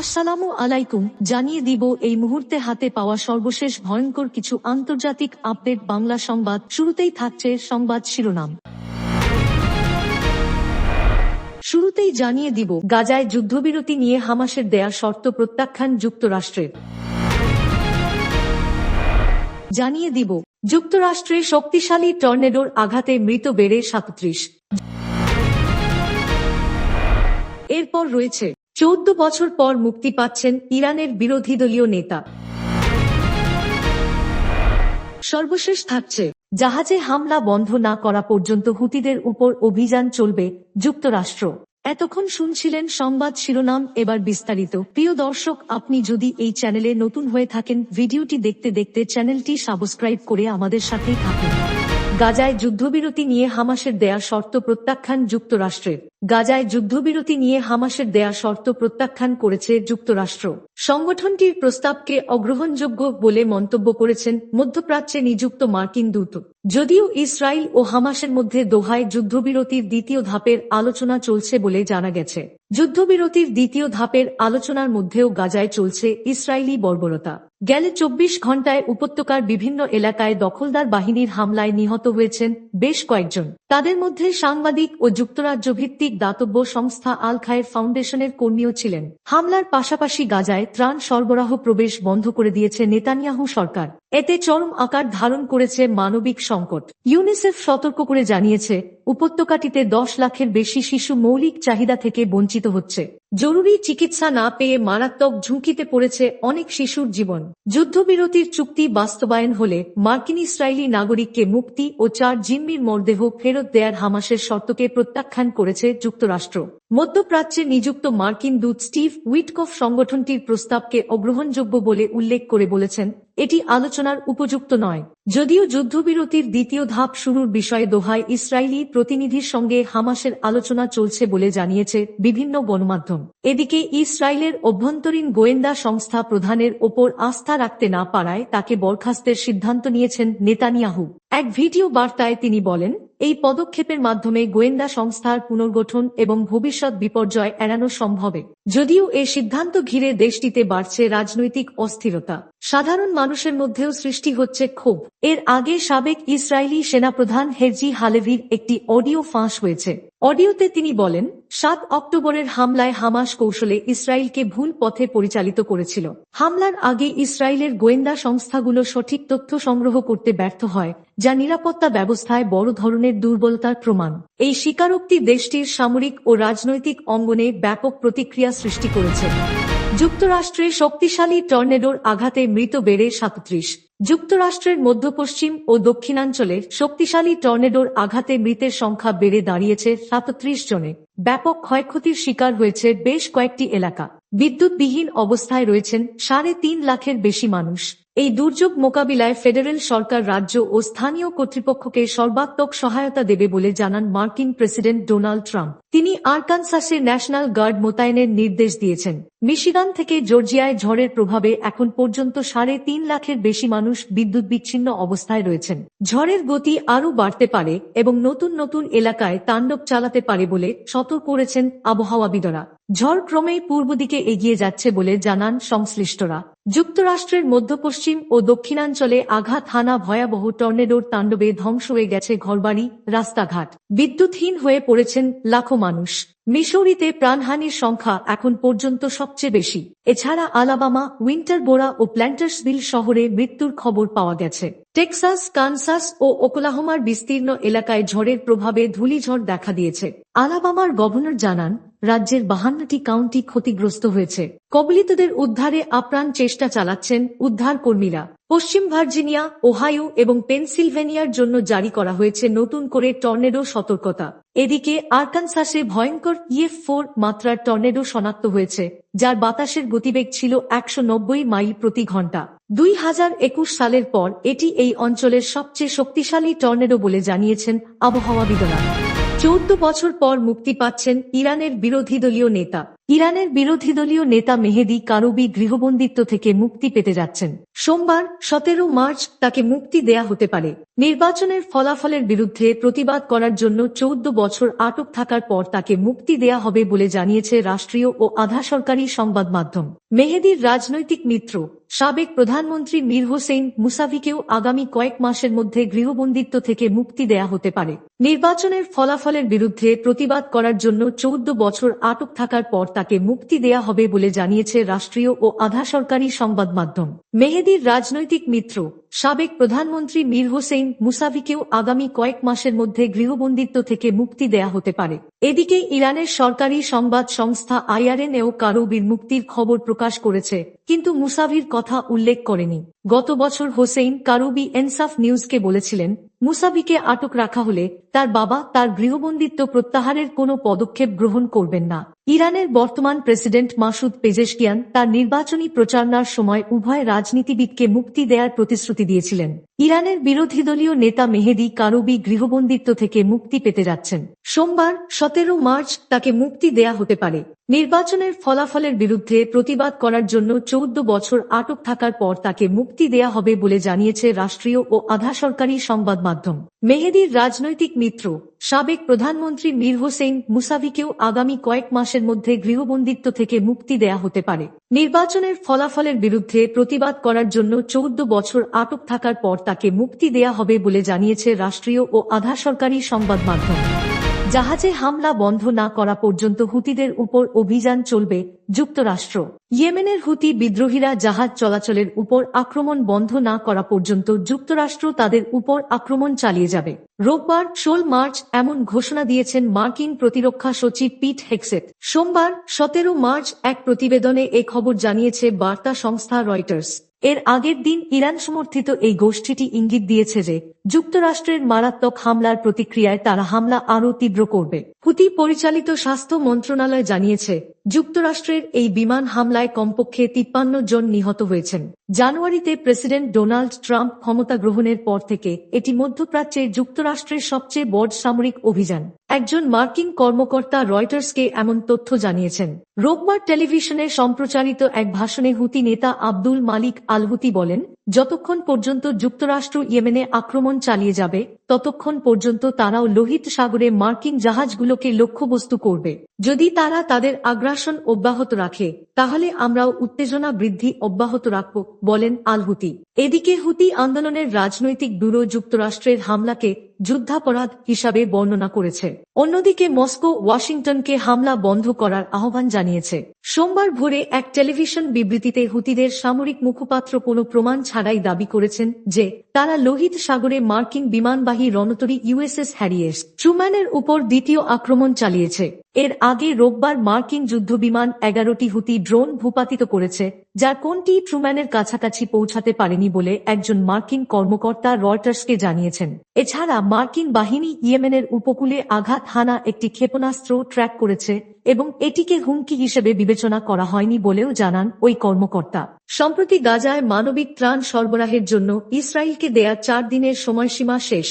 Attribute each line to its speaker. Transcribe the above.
Speaker 1: আসসালামু আলাইকুম, জানিয়ে দিব এই মুহূর্তে হাতে পাওয়া সর্বশেষ ভয়ঙ্কর কিছু আন্তর্জাতিক আপডেট বাংলা সংবাদ। শুরুতেই থাকছে সংবাদ শিরোনাম। শুরুতেই জানিয়ে দিব, গাজায় যুদ্ধবিরতি নিয়ে হামাসের দেয়া শর্ত প্রত্যাখ্যান যুক্তরাষ্ট্রের। জানিয়ে দিব, যুক্তরাষ্ট্রে শক্তিশালী টর্নেডোর আঘাতে মৃত বেড়ে সাতত্রিশ। এরপর রয়েছে চৌদ্দ বছর পর মুক্তি পাচ্ছেন ইরানের বিরোধী দলীয় নেতা। সর্বশেষ থাকছে, জাহাজে হামলা বন্ধ না করা পর্যন্ত হুতিদের উপর অভিযান চলবে যুক্তরাষ্ট্র। এতক্ষণ শুনছিলেন সংবাদ শিরোনাম, এবার বিস্তারিত। প্রিয় দর্শক, আপনি যদি এই চ্যানেলে নতুন হয়ে থাকেন, ভিডিওটি দেখতে দেখতে চ্যানেলটি সাবস্ক্রাইব করে আমাদের সাথেই থাকুন। গাজায় যুদ্ধবিরতি নিয়ে হামাসের দেয়া শর্ত প্রত্যাখ্যান যুক্তরাষ্ট্রের। গাজায় যুদ্ধবিরতি নিয়ে হামাসের দেয়া শর্ত প্রত্যাখ্যান করেছে যুক্তরাষ্ট্র। সংগঠনটির প্রস্তাবকে অগ্রহণযোগ্য বলে মন্তব্য করেছেন মধ্যপ্রাচ্যে নিযুক্ত মার্কিন দূত। যদিও ইসরায়েল ও হামাসের মধ্যে দোহায় যুদ্ধবিরতির দ্বিতীয় ধাপের আলোচনা চলছে বলে জানা গেছে। যুদ্ধবিরতির দ্বিতীয় ধাপের আলোচনার মধ্যেও গাজায় চলছে ইসরায়েলি বর্বরতা। গেলে চব্বিশ ঘন্টায় উপত্যকার বিভিন্ন এলাকায় দখলদার বাহিনীর হামলায় নিহত হয়েছেন বেশ কয়েকজন। তাদের মধ্যে সাংবাদিক ও যুক্তরাজ্য ভিত্তিক দাতব্য সংস্থা আল খায়ের ফাউন্ডেশনের কর্মীও ছিলেন। হামলার পাশাপাশি গাজায় ত্রাণ সরবরাহ প্রবেশ বন্ধ করে দিয়েছে নেতানিয়াহু সরকার। এতে চরম আকার ধারণ করেছে মানবিক সংকট। ইউনিসেফ সতর্ক করে জানিয়েছে উপত্যকাটিতে দশ লাখের বেশি শিশু মৌলিক চাহিদা থেকে বঞ্চিত হচ্ছে। জরুরি চিকিৎসা না পেয়ে মারাত্মক ঝুঁকিতে পড়েছে অনেক শিশুর জীবন। যুদ্ধবিরতির চুক্তি বাস্তবায়ন হলে মার্কিন ইসরায়েলি নাগরিককে মুক্তি ও চার জিম্মির মরদেহ ফেরত দেয়ার হামাসের শর্তকে প্রত্যাখ্যান করেছে যুক্তরাষ্ট্র। মধ্যপ্রাচ্যে নিযুক্ত মার্কিন দূত স্টিভ উইটকফ সংগঠনটির প্রস্তাবকে অগ্রহণযোগ্য বলে উল্লেখ করে বলেছেন, এটি আলোচনার উপযুক্ত নয়। যদিও যুদ্ধবিরতির দ্বিতীয় ধাপ শুরুর বিষয়ে দোহায় ইসরায়েলি প্রতিনিধির সঙ্গে হামাসের আলোচনা চলছে বলে জানিয়েছে বিভিন্ন গণমাধ্যম। এদিকে ইসরায়েলের অভ্যন্তরীণ গোয়েন্দা সংস্থা প্রধানের ওপর আস্থা রাখতে না পারায় তাকে বরখাস্তের সিদ্ধান্ত নিয়েছেন নেতানিয়াহু। এক ভিডিও বার্তায় তিনি বলেন, এই পদক্ষেপের মাধ্যমে গোয়েন্দা সংস্থার পুনর্গঠন এবং ভবিষ্যৎ বিপর্যয় এড়ানো সম্ভবে। যদিও এ সিদ্ধান্ত ঘিরে দেশটিতে বাড়ছে রাজনৈতিক অস্থিরতা। সাধারণ মানুষের মধ্যেও সৃষ্টি হচ্ছে ক্ষোভ। এর আগে সাবেক ইসরায়েলি সেনাপ্রধান হেরজি হালেভির একটি অডিও ফাঁস হয়েছে। অডিওতে তিনি বলেন, সাত অক্টোবরের হামলায় হামাস কৌশলে ইসরায়েলকে ভুল পথে পরিচালিত করেছিল। হামলার আগে ইসরায়েলের গোয়েন্দা সংস্থাগুলো সঠিক তথ্য সংগ্রহ করতে ব্যর্থ হয়, যা নিরাপত্তা ব্যবস্থায় বড় ধরনের দুর্বলতার প্রমাণ। এই স্বীকারোক্তি দেশটির সামরিক ও রাজনৈতিক অঙ্গনে ব্যাপক প্রতিক্রিয়া সৃষ্টি করেছে। যুক্তরাষ্ট্রে শক্তিশালী টর্নেডোর আঘাতে মৃত বেড়ে সাঁত্রিশ যুক্তরাষ্ট্রের মধ্যপশ্চিম ও দক্ষিণাঞ্চলে শক্তিশালী টর্নেডোর আঘাতে মৃতের সংখ্যা বেড়ে দাঁড়িয়েছে সাতত্রিশ জনে। ব্যাপক ক্ষয়ক্ষতির শিকার হয়েছে বেশ কয়েকটি এলাকা। বিদ্যুৎবিহীন অবস্থায় রয়েছেন সাড়ে তিন লাখের বেশি মানুষ। এই দুর্যোগ মোকাবিলায় ফেডারেল সরকার রাজ্য ও স্থানীয় কর্তৃপক্ষকে সর্বাত্মক সহায়তা দেবে বলে জানান মার্কিন প্রেসিডেন্ট ডোনাল্ড ট্রাম্প। তিনি আরকানসাসে ন্যাশনাল গার্ড মোতায়েনের নির্দেশ দিয়েছেন। মিশিগান থেকে জর্জিয়ায় ঝড়ের প্রভাবে এখন পর্যন্ত সাড়ে তিন লাখের বেশি মানুষ বিদ্যুৎ বিচ্ছিন্ন অবস্থায় রয়েছেন। ঝড়ের গতি আরও বাড়তে পারে এবং নতুন নতুন এলাকায় তাণ্ডব চালাতে পারে বলে সতর্ক করেছেন আবহাওয়াবিদরা। ঝড় ক্রমেই পূর্ব দিকে এগিয়ে যাচ্ছে বলে জানান সংশ্লিষ্টরা। যুক্তরাষ্ট্রের মধ্যপশ্চিম ও দক্ষিণাঞ্চলে আঘাত হানা ভয়াবহ টর্নেডোর তাণ্ডবে ধ্বংস হয়ে গেছে ঘরবাড়ি, রাস্তাঘাট। বিদ্যুৎহীন হয়ে পড়েছেন লাখো মানুষ। মিসৌরিতে প্রাণহানির সংখ্যা এখন পর্যন্ত সবচেয়ে বেশি। এছাড়া আলাবামা, উইন্টারবোরা ও প্ল্যান্টার্সভিল শহরে মৃত্যুর খবর পাওয়া গেছে। টেক্সাস, কানসাস ও ওকলাহোমার বিস্তীর্ণ এলাকায় ঝড়ের প্রভাবে ধূলিঝড় দেখা দিয়েছে। আলাবামার গভর্নর জানান রাজ্যের বাহান্নটি কাউন্টি ক্ষতিগ্রস্ত হয়েছে। কবলিতদের উদ্ধারে আপ্রাণ চেষ্টা চালাচ্ছেন উদ্ধার কর্মীরা। পশ্চিম ভার্জিনিয়া, ওহাইও এবং পেনসিলভেনিয়ার জন্য জারি করা হয়েছে নতুন করে টর্নেডো সতর্কতা। এদিকে আরকানসাসে ভয়ঙ্কর ইএফ ফোর মাত্রার টর্নেডো শনাক্ত হয়েছে, যার বাতাসের গতিবেগ ছিল একশো নব্বই মাইল প্রতি ঘণ্টা। দুই হাজার একুশ সালের পর এটি এই অঞ্চলের সবচেয়ে শক্তিশালী টর্নেডো বলে জানিয়েছেন আবহাওয়াবিদরা। চৌদ্দ বছর পর মুক্তি পাচ্ছেন ইরানের বিরোধী দলীয় নেতা। ইরানের বিরোধী দলীয় নেতা মেহেদি কারুবি গৃহবন্দিত্ব থেকে মুক্তি পেতে যাচ্ছেন। সোমবার, সতেরো মার্চ, তাকে মুক্তি দেয়া হতে পারে। নির্বাচনের ফলাফলের বিরুদ্ধে প্রতিবাদ করার জন্য চৌদ্দ বছর আটক থাকার পর তাকে মুক্তি দেয়া হবে বলে জানিয়েছে রাষ্ট্রীয় ও আধা সরকারি সংবাদ মাধ্যম। মেহেদির রাজনৈতিক মিত্র সাবেক প্রধানমন্ত্রী মীর হোসেন মুসাভিকেও আগামী কয়েক মাসের মধ্যে গৃহবন্দিত্ব থেকে মুক্তি দেয়া হতে পারে। নির্বাচনের ফলাফলের বিরুদ্ধে প্রতিবাদ করার জন্য চৌদ্দ বছর আটক থাকার পর তাকে মুক্তি দেয়া হবে বলে জানিয়েছে রাষ্ট্রীয় ও আধা সরকারি সংবাদ মাধ্যম। মেহেদির রাজনৈতিক মিত্র সাবেক প্রধানমন্ত্রী মীর হোসেন মুসাভিকেও আগামী কয়েক মাসের মধ্যে গৃহবন্দিত্ব থেকে মুক্তি দেয়া হতে পারে। এদিকে ইরানের সরকারি সংবাদ সংস্থা আইআরএনএও কারোবির মুক্তির খবর প্রকাশ করেছে, কিন্তু মুসাভির কথা উল্লেখ করেনি। গত বছর হোসেন কারুবি এনসাফ নিউজকে বলেছিলেন মুসাভিকে আটক রাখা হলে তার বাবা তার গৃহবন্দিত্ব প্রত্যাহারের কোনো পদক্ষেপ গ্রহণ করবেন না। ইরানের বর্তমান প্রেসিডেন্ট মাসুদ পেজেশকিয়ান তার নির্বাচনী প্রচারণার সময় উভয় রাজনীতিবিদকে মুক্তি দেয়ার প্রতিশ্রুতি দিয়েছিলেন। ইরানের বিরোধী দলীয় নেতা মেহেদি কারুবি গৃহবন্দিত্ব থেকে মুক্তি পেতে যাচ্ছেন। সোমবার, সতেরো মার্চ, তাকে মুক্তি দেয়া হতে পারে। নির্বাচনের ফলাফলের বিরুদ্ধে প্রতিবাদ করার জন্য চৌদ্দ বছর আটক থাকার পর তাকে মুক্তি দেয়া হবে বলে জানিয়েছে রাষ্ট্রীয় ও আধা সরকারি সংবাদ মাধ্যম। মেহেদির রাজনৈতিক মিত্র, সাবেক প্রধানমন্ত্রী মীর হোসেন মুসাভিকেও আগামী কয়েক মাসের মধ্যে গৃহবন্দিত্ব থেকে মুক্তি দেয়া হতে পারে। নির্বাচনের ফলাফলের বিরুদ্ধে প্রতিবাদ করার জন্য চৌদ্দ বছর আটক থাকার পর তাকে মুক্তি দেয়া হবে বলে জানিয়েছে রাষ্ট্রীয় ও আধা সরকারি সংবাদ মাধ্যম। জাহাজে হামলা বন্ধ না করা পর্যন্ত হুতিদের উপর অভিযান চলবে যুক্তরাষ্ট্র। ইয়েমেনের হুতি বিদ্রোহীরা জাহাজ চলাচলের উপর আক্রমণ বন্ধ না করা পর্যন্ত যুক্তরাষ্ট্র তাদের উপর আক্রমণ চালিয়ে যাবে। রোববার ষোল মার্চ এমন ঘোষণা দিয়েছেন মার্কিন প্রতিরক্ষা সচিব পিট হেক্সেট সোমবার সতেরো মার্চ এক প্রতিবেদনে এ খবর জানিয়েছে বার্তা সংস্থা রয়টার্স। এর আগের দিন ইরান সমর্থিত এই গোষ্ঠীটি ইঙ্গিত দিয়েছে যে, যুক্তরাষ্ট্রের মারাত্মক হামলার প্রতিক্রিয়ায় তারা হামলা আরও তীব্র করবে। হুতি পরিচালিত স্বাস্থ্য মন্ত্রণালয় জানিয়েছে যুক্তরাষ্ট্রের এই বিমান হামলায় কমপক্ষে তিপ্পান্ন জন নিহত হয়েছেন। জানুয়ারিতে প্রেসিডেন্ট ডোনাল্ড ট্রাম্প ক্ষমতা গ্রহণের পর থেকে এটি মধ্যপ্রাচ্যে যুক্তরাষ্ট্রের সবচেয়ে বড় সামরিক অভিযান। একজন মার্কিন কর্মকর্তা রয়টার্সকে এমন তথ্য জানিয়েছেন। রোববার টেলিভিশনে সম্প্রচারিত এক ভাষণে হুতি নেতা আব্দুল মালিক আলহুতি বলেন, যতক্ষণ পর্যন্ত যুক্তরাষ্ট্র ইয়েমেনে আক্রমণ চালিয়ে যাবে ততক্ষণ পর্যন্ত তারাও লোহিত সাগরে মার্কিন জাহাজগুলোকে লক্ষ্যবস্তু করবে। যদি তারা তাদের আগ্রাসন অব্যাহত রাখে, তাহলে আমরাও উত্তেজনা বৃদ্ধি অব্যাহত রাখব, বলেন আল হুতি এদিকে হুতি আন্দোলনের রাজনৈতিক ব্যুরো যুক্তরাষ্ট্রের হামলাকে যুদ্ধাপরাধ হিসাবে বর্ণনা করেছে। অন্যদিকে মস্কো ওয়াশিংটনকে হামলা বন্ধ করার আহ্বান জানিয়েছে। সোমবার ভোরে এক টেলিভিশন বিবৃতিতে হুতিদের সামরিক মুখপাত্র কোনো প্রমাণ ছাড়াই দাবি করেছেন যে তারা লোহিত সাগরে মার্কিন বিমানবাহী রণতরী ইউএসএস হ্যারিয়েস ট্রুম্যানের উপর দ্বিতীয় আক্রমণ চালিয়েছে। এর আগে রোববার মার্কিন যুদ্ধবিমান এগারোটি হুতি ড্রোন ভূপাতিত করেছে, যার কোনটি ট্রুম্যানের কাছাকাছি পৌঁছাতে পারেনি বলে একজন মার্কিন কর্মকর্তা রয়টার্সকে জানিয়েছেন। এছাড়া মার্কিন বাহিনী ইয়েমেনের উপকূলে আঘাত হানা একটি ক্ষেপণাস্ত্র ট্র্যাক করেছে এবং এটিকে হুমকি হিসেবে বিবেচনা করা হয়নি বলেও জানান ওই কর্মকর্তা। সম্প্রতি গাজায় মানবিক ত্রাণ সরবরাহের জন্য ইসরায়েলকে দেয়া চার দিনের সময়সীমা শেষ।